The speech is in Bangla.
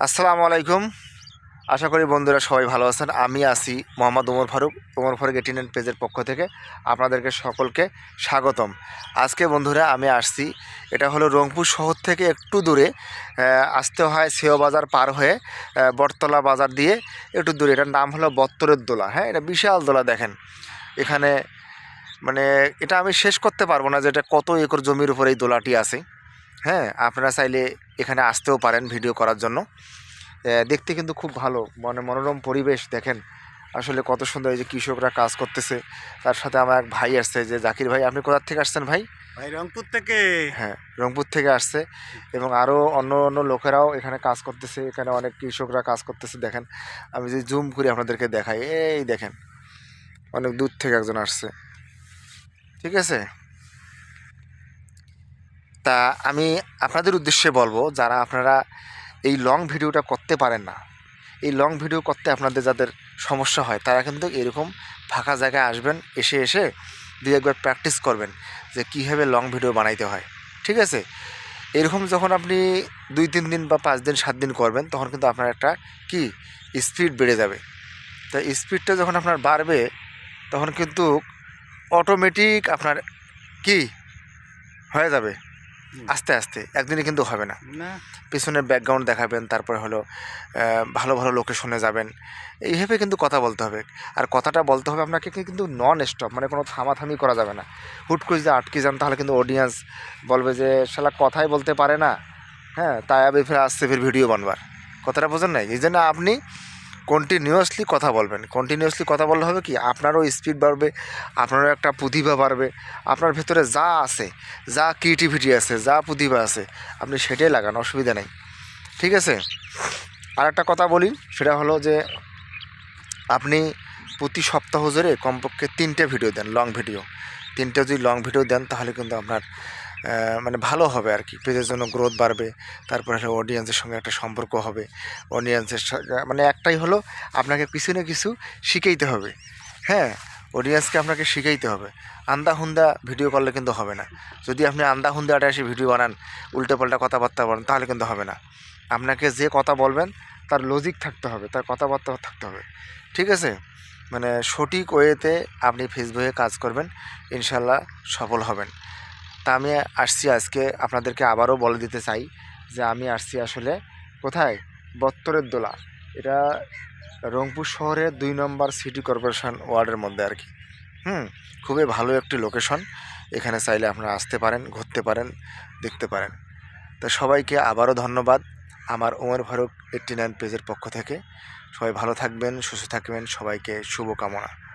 আসসালামু আলাইকুম। আশা করি বন্ধুরা সবাই ভালো আছেন। আমি আছি মোহাম্মদ ওমর ফারুক ওমর ফারুক এইটি নাইন পেজের পক্ষ থেকে আপনাদেরকে সকলকে স্বাগতম। আজকে বন্ধুরা আমি আসছি, এটা হলো রংপুর শহর থেকে একটু দূরে আসতে হয় সেও বাজার পার হয়ে বটতলা বাজার দিয়ে একটু দূরে। এটার নাম হলো বত্তরের দোলা। হ্যাঁ এটা বিশাল দোলা দেখেন। এখানে মানে এটা আমি শেষ করতে পারব না যে এটা কত একর জমির উপর এই দোলাটি আছে। হ্যাঁ আপনারা চাইলে এখানে আসতেও পারেন ভিডিও করার জন্য। দেখতে কিন্তু খুব ভালো মানে মনোরম পরিবেশ দেখেন। আসলে কত সুন্দর এই যে কৃষকরা কাজ করতেছে। তার সাথে আমার এক ভাই আসছে যে জাকির ভাই আপনি কোথা থেকে আসছেন ভাই? ভাই রংপুর থেকে। হ্যাঁ রংপুর থেকে আসছে। এবং আরও অন্য অন্য লোকেরাও এখানে কাজ করতেছে এখানে অনেক কৃষকরা কাজ করতেছে দেখেন। আমি যদি জুম করে আপনাদেরকে দেখাই এই দেখেন। অনেক দূর থেকে একজন আসছে। ঠিক আছে? তা আমি আপনাদের উদ্দেশ্যে বলব, যারা আপনারা এই লং ভিডিওটা করতে পারেন না, এই লং ভিডিও করতে আপনাদের যাদের সমস্যা হয়, তারা কিন্তু এরকম ফাঁকা জায়গায় আসবেন, এসে এসে দুই একবার প্র্যাকটিস করবেন যে কীভাবে লং ভিডিও বানাইতে হয়, ঠিক আছে? এরকম যখন আপনি দুই, তিন দিন বা পাঁচ দিন, সাত দিন করবেন, তখন কিন্তু আপনার একটা কি? স্পিড বেড়ে যাবে। তা স্পিডটা যখন আপনার বাড়বে, তখন কিন্তু অটোমেটিক আপনার কি? হয়ে যাবে। আস্তে আস্তে একদিনে কিন্তু হবে না। পিছনের ব্যাকগ্রাউন্ড দেখাবেন তারপরে হলো ভালো ভালো লোকেশনে যাবেন। এইভাবে কিন্তু কথা বলতে হবে। আর কথাটা বলতে হবে আপনাকে কিন্তু নন স্টপ মানে কোনো থামাথামি করা যাবে না। হুট করে যদি আটকে যান তাহলে কিন্তু অডিয়েন্স বলবে যে শালা কথাই বলতে পারে না। হ্যাঁ তাই আমি ফের আসছে ফের ভিডিও বানবার। কথাটা বোঝেন নাই? এই জন্য আপনি কন্টিনিউয়াসলি কথা বলবেন। কন্টিনিউয়াসলি কথা বললে হবে কি? আপনারও স্পিড বাড়বে, আপনারও একটা প্রতিভা বাড়বে। আপনার ভেতরে যা আছে, যা ক্রিয়েটিভিটি আছে, যা প্রতিভা আছে, আপনি সেটাই লাগান, অসুবিধা নেই। ঠিক আছে? আর একটা কথা বলি, সেটা হলো যে আপনি প্রতি সপ্তাহ জুড়ে কমপক্ষে তিনটে ভিডিও দেন লং ভিডিও তিনটে যদি লং ভিডিও দেন, তাহলে কিন্তু আপনার মানে ভালো হবে আর কি পেজের জন্য গ্রোথ বাড়বে, তারপরে হলো অডিয়েন্সের সঙ্গে একটা সম্পর্ক হবে। অডিয়েন্সের মানে একটাই হলো আপনাকে কিছু না কিছু শিখাইতে হবে। হ্যাঁ অডিয়েন্সকে আপনাকে শিখাইতে হবে। আন্দা হুন্দা ভিডিও করলে কিন্তু হবে না। যদি আপনি আন্দা হুন্দাটা এসে ভিডিও বানান উল্টো পাল্টা কথাবার্তা বলেন, তাহলে কিন্তু হবে না। আপনাকে যে কথা বলবেন, তার লজিক থাকতে হবে, তার কথাবার্তা থাকতে হবে। ঠিক আছে? মানে সঠিক ওয়েতে আপনি ফেসবুকে কাজ করবেন ইনশাল্লাহ সফল হবেন। তা আমি আসছি আজকে আপনাদেরকে আবারও বলে দিতে চাই যে আমি আসছি আসলে কোথায়? বত্তরের দোলা। এটা রংপুর শহরের দুই নম্বর সিটি কর্পোরেশন ওয়ার্ডের মধ্যে আর কি। হুম, খুবই ভালো একটি লোকেশন। এখানে চাইলে আপনারা আসতে পারেন, ঘুরতে পারেন, দেখতে পারেন। তো সবাইকে আবারও ধন্যবাদ আমার ওমর ফারুক এইট্টি নাইন পেজের পক্ষ থেকে। সবাই ভালো থাকবেন, সুস্থ থাকবেন, সবাইকে শুভকামনা।